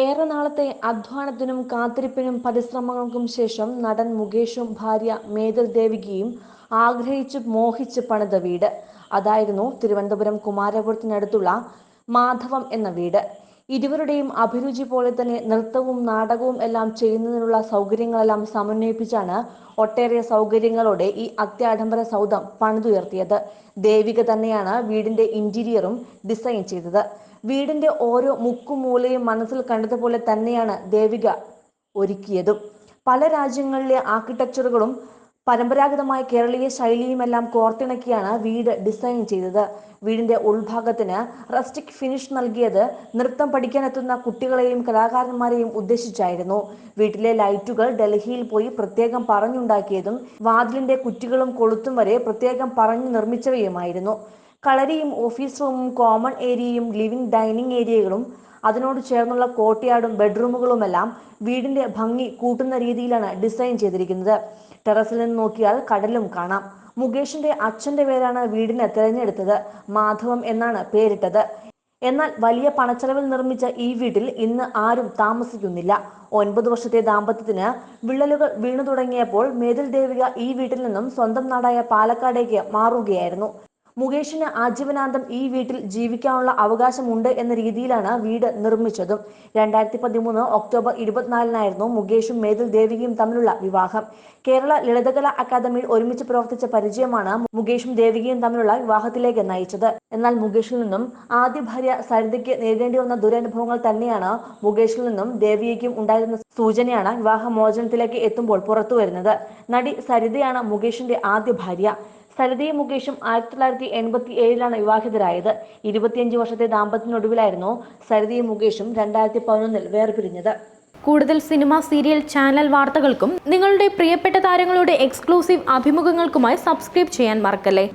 ഏറെ നാളത്തെ അധ്വാനത്തിനും കാത്തിരിപ്പിനും പരിശ്രമങ്ങൾക്കും ശേഷം നടൻ മുകേഷും ഭാര്യ മേതൽ ദേവികയും ആഗ്രഹിച്ച് മോഹിച്ച് പണിത വീട്. അതായിരുന്നു തിരുവനന്തപുരം കുമാരപുരത്തിനടുത്തുള്ള മാധവം എന്ന വീട്. ഇരുവരുടെയും അഭിരുചി പോലെ തന്നെ നൃത്തവും നാടകവും എല്ലാം ചെയ്യുന്നതിനുള്ള സൗകര്യങ്ങളെല്ലാം സമന്വയിപ്പിച്ചാണ് ഒട്ടേറെ സൗകര്യങ്ങളോടെ ഈ അത്യാഡംബര സൗധം പണിതുയർത്തിയത്. ദേവിക തന്നെയാണ് വീടിന്റെ ഇന്റീരിയറും ഡിസൈൻ ചെയ്തത്. വീടിന്റെ ഓരോ മുക്കും മൂലയും മനസ്സിൽ കണ്ടതുപോലെ തന്നെയാണ് ദേവിക ഒരുക്കിയതും. പല രാജ്യങ്ങളിലെ ആർക്കിടെക്ചറുകളും പരമ്പരാഗതമായ കേരളീയ ശൈലിയുമെല്ലാം കോർത്തിണക്കിയാണ് വീട് ഡിസൈൻ ചെയ്തത്. വീടിന്റെ ഉൾഭാഗത്തിന് റസ്റ്റിക് ഫിനിഷ് നൽകിയത് നൃത്തം പഠിക്കാനെത്തുന്ന കുട്ടികളെയും കലാകാരന്മാരെയും ഉദ്ദേശിച്ചായിരുന്നു. വീട്ടിലെ ലൈറ്റുകൾ ഡൽഹിയിൽ പോയി പ്രത്യേകം പറഞ്ഞുണ്ടാക്കിയതും വാതിലിന്റെ കുറ്റികളും കൊളുത്തും വരെ പ്രത്യേകം പറഞ്ഞു നിർമ്മിച്ചവയുമായിരുന്നു. കളരിയും ഓഫീസ് റൂമും കോമൺ ഏരിയയും ലിവിംഗ് ഡൈനിങ് ഏരിയകളും അതിനോട് ചേർന്നുള്ള കോട്ടയാടും ബെഡ്റൂമുകളുമെല്ലാം വീടിന്റെ ഭംഗി കൂട്ടുന്ന രീതിയിലാണ് ഡിസൈൻ ചെയ്തിരിക്കുന്നത്. ടെറസിൽ നിന്ന് നോക്കിയാൽ കടലും കാണാം. മുകേഷിന്റെ അച്ഛന്റെ പേരാണ് വീടിന് തിരഞ്ഞെടുത്തത്. മാധവം എന്നാണ് പേരിട്ടത്. എന്നാൽ വലിയ പണച്ചെലവിൽ നിർമ്മിച്ച ഈ വീട്ടിൽ ഇന്ന് ആരും താമസിക്കുന്നില്ല. ഒൻപത് വർഷത്തെ ദാമ്പത്യത്തിന് വിള്ളലുകൾ വീണു തുടങ്ങിയപ്പോൾ മേതിൽ ദേവിക ഈ വീട്ടിൽ നിന്നും സ്വന്തം നാടായ പാലക്കാടേക്ക് മാറുകയായിരുന്നു. മുകേഷിന് ആജീവനാന്തം ഈ വീട്ടിൽ ജീവിക്കാനുള്ള അവകാശമുണ്ട് എന്ന രീതിയിലാണ് വീട് നിർമ്മിച്ചതും. രണ്ടായിരത്തി പതിമൂന്ന് ഒക്ടോബർ ഇരുപത്തിനാലിനായിരുന്നു മുകേഷും മേതിൽ ദേവികയും തമ്മിലുള്ള വിവാഹം. കേരള ലളിതകലാ അക്കാദമിയിൽ ഒരുമിച്ച് പ്രവർത്തിച്ച പരിചയമാണ് മുകേഷും ദേവികയും തമ്മിലുള്ള വിവാഹത്തിലേക്ക് നയിച്ചത്. എന്നാൽ മുകേഷിൽ നിന്നും ആദ്യ ഭാര്യ സരിതയ്ക്ക് നേരിടേണ്ടി വന്ന ദുരനുഭവങ്ങൾ തന്നെയാണ് മുകേഷിൽ നിന്നും ദേവികയ്ക്കും ഉണ്ടായിരുന്ന സൂചനയാണ് വിവാഹമോചനത്തിലേക്ക് എത്തുമ്പോൾ പുറത്തുവരുന്നത്. നടി സരിതയാണ് മുകേഷിന്റെ ആദ്യ ഭാര്യ. സരിതയും മുകേഷും ആയിരത്തി തൊള്ളായിരത്തി എൺപത്തി ഏഴിലാണ് വിവാഹിതരായത്. ഇരുപത്തിയഞ്ച് വർഷത്തെ ദാമ്പത്യത്തിനൊടുവിലായിരുന്നു സരിതയും മുകേഷും രണ്ടായിരത്തി പതിനൊന്നിൽ വേർപിരിഞ്ഞത്. കൂടുതൽ സിനിമ സീരിയൽ ചാനൽ വാർത്തകൾക്കും നിങ്ങളുടെ പ്രിയപ്പെട്ട താരങ്ങളുടെ എക്സ്ക്ലൂസീവ് അഭിമുഖങ്ങൾക്കുമായി സബ്സ്ക്രൈബ് ചെയ്യാൻ മറക്കല്ലേ?